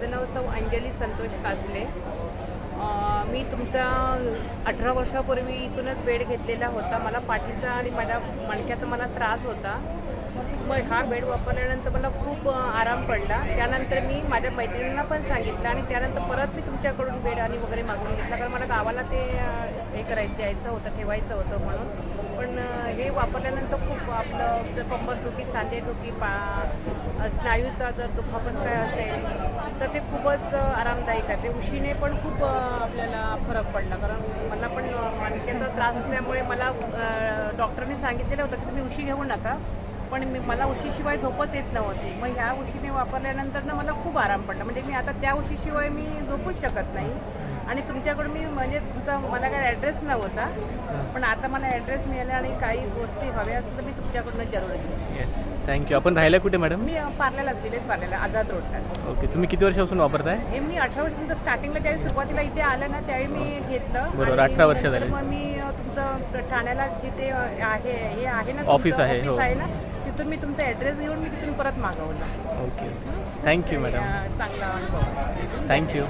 माझं नाव सौ अंजली संतोष काजले. मी तुमचा अठरा वर्षापूर्वी इथूनच बेड घेतलेला होता. मला पाठीचा आणि माझ्या मणक्याचा मला त्रास होता. मग हा बेड वापरल्यानंतर मला खूप आराम पडला. त्यानंतर मी माझ्या मैत्रिणींना पण सांगितलं आणि त्यानंतर परत मी तुमच्याकडून बेड आणि वगैरे मागवून घेतला. कारण मला गावाला ते हे करायचं द्यायचं होतं ठेवायचं होतं म्हणून. पण हे वापरल्यानंतर खूप आपलं जर कंबरदुखी सांधेदुखी पा स्नायूचा जर दुखापत काय असेल तर ते खूपच आरामदायक आहे. ते उशीने पण खूप आपल्याला फरक पडला. कारण मला पण मानक्याचा त्रास असल्यामुळे मला डॉक्टरनी डॉक्टरने सांगितलेलं होतं की तुम्ही उशी घेऊ नका. पण मी मला उशीशिवाय झोपच येत नव्हती. मग ह्या उशीने वापरल्यानंतर ना मला खूप आराम पडला. म्हणजे मी आता त्या उशीशिवाय मी झोपूच शकत नाही. आणि तुमच्याकडून मी म्हणजे तुमचा मला काय ॲड्रेस नव्हता. पण आता मला ॲड्रेस मिळाला आणि काही गोष्टी हव्या असतील तर मी तुमच्याकडून जरूर घेऊ थँक्यू आपण राहायला कुठे मॅडम मी पार्ल्यालाच विलेज पार्ल्याला आझाद रोडला ओके तुम्ही किती वर्षापासून वापरताय? हे मी अठरा वर्ष तुमचं स्टार्टिंगला ज्यावेळी सुरुवातीला इथे आलं ना त्यावेळी मी घेतलं. बरोबर, आणि 18 वर्ष झाली. मग मी तुमचं ठाण्याला जिथे आहे हे आहे ना Office तुमचं आहे, हो. आहे ना तिथून मी तुमचा ॲड्रेस घेऊन मी तिथून परत मागवलं. ओके थँक्यू मॅडम चांगला अनुभव. थँक्यू